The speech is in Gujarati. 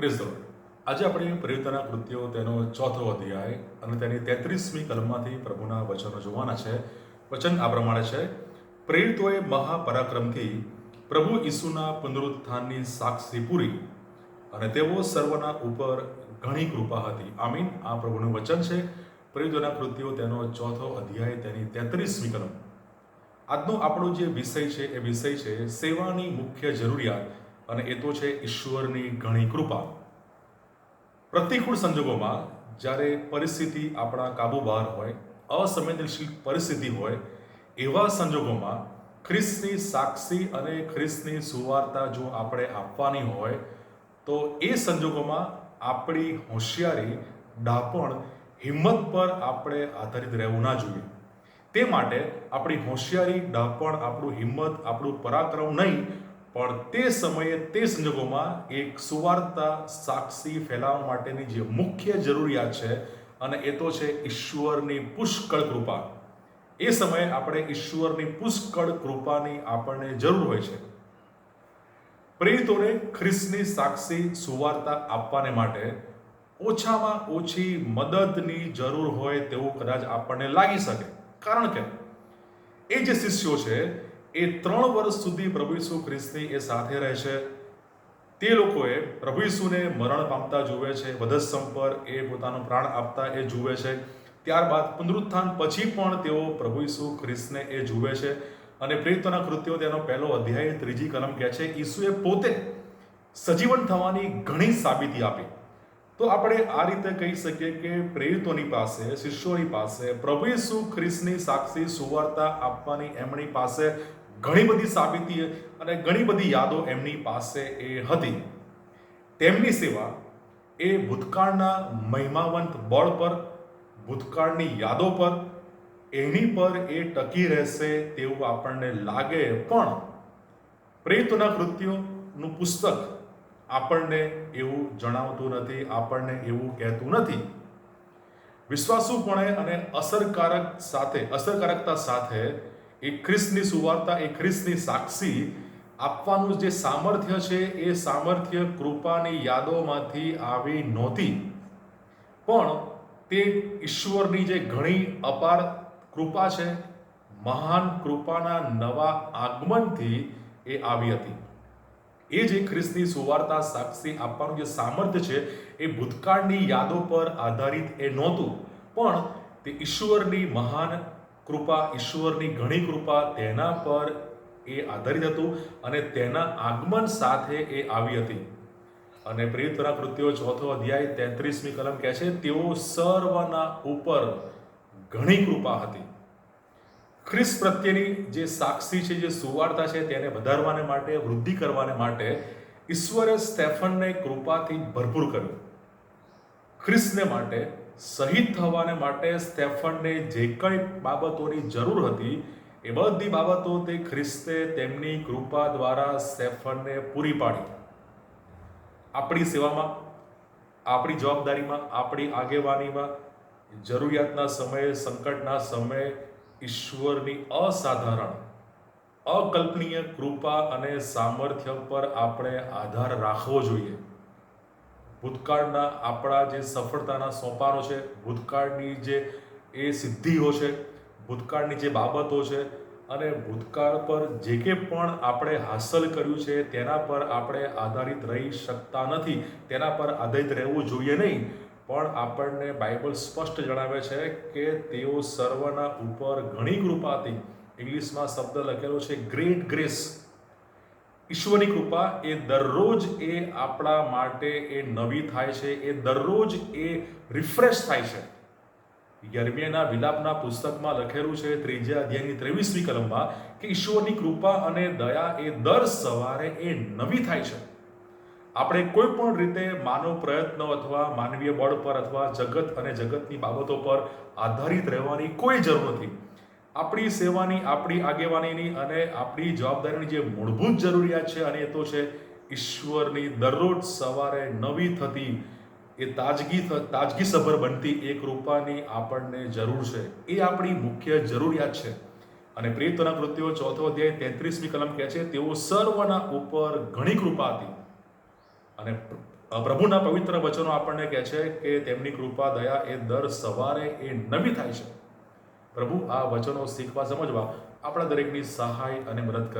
પ્રેઝ આજે આપણે પ્રેરિતાના કૃત્યો, તેનો ચોથો અધ્યાય અને તેની તેત્રીસમી કલમમાંથી પ્રભુના વચનો જોવાના છે. વચન આ પ્રમાણે છે. પ્રેરિતોએ મહાપરાક્રમથી પ્રભુ ઈસુના પુનરુત્થાનની સાક્ષી પૂરી અને તેઓ સર્વના ઉપર ઘણી કૃપા હતી. આમીન. આ પ્રભુનું વચન છે. પ્રેરિતોના કૃત્યો, તેનો ચોથો અધ્યાય, તેની તેત્રીસમી કલમ. આજનો આપણો જે વિષય છે, એ વિષય છે સેવાની મુખ્ય જરૂરિયાત. અને એ તો છે ઈશ્વરની ઘણી કૃપા. પ્રતિકૂળ સંજોગોમાં જ્યારે પરિસ્થિતિ આપણા કાબુ બહાર હોય, અસંવેદનશીલ પરિસ્થિતિ હોય, એવા સંજોગોમાં ખ્રિસ્તની સાક્ષી અને ખ્રિસ્તની સુવાર્તા જો આપણે આપવાની હોય, તો એ સંજોગોમાં આપણી હોશિયારી, ડાપણ, હિંમત પર આપણે આધારિત રહેવું ના જોઈએ. તે માટે આપણી હોશિયારી, ડાપણ, આપણું હિંમત, આપણું પરાક્રમ નહીં પણ તે સમયે તે સંજોગોમાં એક સુવાર્તા સાક્ષી ફેલાવવા માટેની જે મુખ્ય જરૂરિયાત છે, અને એ તો છે ઈશ્વરની પુષ્કળ કૃપા. એ સમયે આપણે ઈશ્વરની પુષ્કળ કૃપાની આપણને જરૂર હોય છે. પ્રેરિતોને ખ્રિસ્તની સાક્ષી સુવાર્તા આપવાને માટે ઓછામાં ઓછી મદદની જરૂર હોય તેવું કદાચ આપણને લાગી શકે. કારણ કે એ જે શિષ્યો છે એ ત્રણ વર્ષ સુધી પ્રભુ ઈસુ ખ્રિસ્તી એ સાથે રહે છે. તે લોકોએ પ્રભુ ઈસુને મરણ પામતા જુએ છે, વધસ્તંભ પર એ પોતાનો પ્રાણ આપતા એ જુએ છે. ત્યારબાદ પુનરુત્થાન પછી પણ તેઓ પ્રભુ ઈસુ ખ્રિસ્તને એ જુએ છે અને પ્રેરિતોના કૃત્યો તેનો પહેલો અધ્યાય ત્રીજી કલમ કહે છે, ઈસુએ પોતે સજીવન થવાની ઘણી સાબિતી આપી. તો આપણે આ રીતે કહી શકીએ કે પ્રેરિતોની પાસે, શિષ્યોની પાસે પ્રભુ ઈસુ ખ્રિસ્તની સાક્ષી સુવાર્તા આપવાની એમની પાસે ઘણી બધી સાબિતી અને ઘણી બધી યાદો એમની પાસે એ હતી. તેમની સેવા એ ભૂતકાળના મહિમાવંત બળ પર, ભૂતકાળની યાદો પર, એની પર એ ટકી રહેશે તેવું આપણને લાગે પણ પ્રેતના કૃત્યોનું પુસ્તક આપણને એવું જણાવતું નથી, આપણને એવું કહેતું નથી. વિશ્વાસુપણે અને અસરકારક સાથે, અસરકારકતા સાથે એ ખ્રિસ્તની સુવાર્તા, એ ખ્રિસ્તની સાક્ષી આપવાનું જે સામર્થ્ય છે, એ સામર્થ્ય કૃપાની યાદોમાંથી આવી નહોતી. પણ તે ઈશ્વરની જે ઘણી અપાર કૃપા છે, મહાન કૃપાના નવા આગમનથી એ આવી હતી. એ જે ખ્રિસ્તી સુવાર્તા સાક્ષી આપવાનું જે સામર્થ્ય છે, એ ભૂતકાળની યાદો પર આધારિત એ નહોતું. પણ તે ઈશ્વરની મહાન કૃપા, ઈશ્વરની ઘણી કૃપા તેના પર એ આધારિત હતું અને તેના આગમન સાથે એ આવી હતી. અને પ્રેરિતોના કૃત્યો, ચોથો અધ્યાય તેત્રીસમી કલમ કહે છે, તેઓ સર્વના ઉપર ઘણી કૃપા હતી. ખ્રિસ્ત પ્રત્યેની જે સાક્ષી છે, જે સુવાર્તા છે, તેને વધારવાને માટે, વૃદ્ધિ કરવાને માટે ઈશ્વરે સ્ટેફનને કૃપાથી ભરપૂર કર્યું. ખ્રિસ્તને માટે શહીદ થવાને માટે સ્ટેફનને જે કંઈ બાબતોની જરૂર હતી, એ બધી બાબતો તે ખ્રિસ્તે તેમની કૃપા દ્વારા સ્ટેફનને પૂરી પાડી. આપણી સેવામાં, આપણી જવાબદારીમાં, આપણી આગેવાનીમાં, જરૂરિયાતના સમયે, સંકટના સમયે ઈશ્વરની અસાધારણ, અકલ્પનીય કૃપા અને સામર્થ્ય પર આપણે આધાર રાખવો જોઈએ. ભૂતકાળના આપણા જે સફળતાના સોપારો છે, ભૂતકાળની જે એ સિદ્ધિઓ છે, ભૂતકાળની જે બાબતો છે અને ભૂતકાળ પર જે કે પણ આપણે હાંસલ કર્યું છે તેના પર આપણે આધારિત રહી શકતા નથી, તેના પર આધારિત રહેવું જોઈએ નહીં. પણ આપણને બાઇબલ સ્પષ્ટ જણાવે છે કે તેઓ સર્વના ઉપર ઘણી કૃપાથી ઇંગ્લિશમાં શબ્દ લખેલો છે ગ્રેટ ગ્રેસ ઈશ્વરની કૃપા એ દરરોજ એ આપણા માટે એ નવી થાય છે, એ દરરોજ એ રિફ્રેશ થાય છે. યર્મિયાના વિલાપના પુસ્તકમાં લખેલું છે ત્રીજા અધ્યાયની ત્રેવીસમી કલમમાં કે ઈશ્વરની કૃપા અને દયા એ દર સવારે એ નવી થાય છે. આપણે કોઈ પણ રીતે માનવ પ્રયત્નો અથવા માનવીય બળ પર અથવા જગત અને જગતની બાબતો પર આધારિત રહેવાની કોઈ જરૂર નથી. આપણી સેવાની, આપણી આગેવાનીની અને આપણી જવાબદારીની જે મૂળભૂત જરૂરિયાત છે અને એ તો છે ઈશ્વરની દરરોજ સવારે નવી થતી, એ તાજગી તાજગી સભર બનતી એક કૃપાની આપણને જરૂર છે. એ આપણી મુખ્ય જરૂરિયાત છે. અને પ્રિયતના કૃત્યો ચોથો અધ્યાય તેત્રીસમી કલમ કહે છે, તેઓ સર્વના ઉપર ઘણી કૃપા હતી. અને પ્રભુના પવિત્ર વચનો આપણને કહે છે કે તેમની કૃપા, દયા એ દર સવારે એ નવી થાય છે. પ્રભુ આ વચનો શીખવા સમજવા આપણા દરેકની સહાય અને મદદ કરે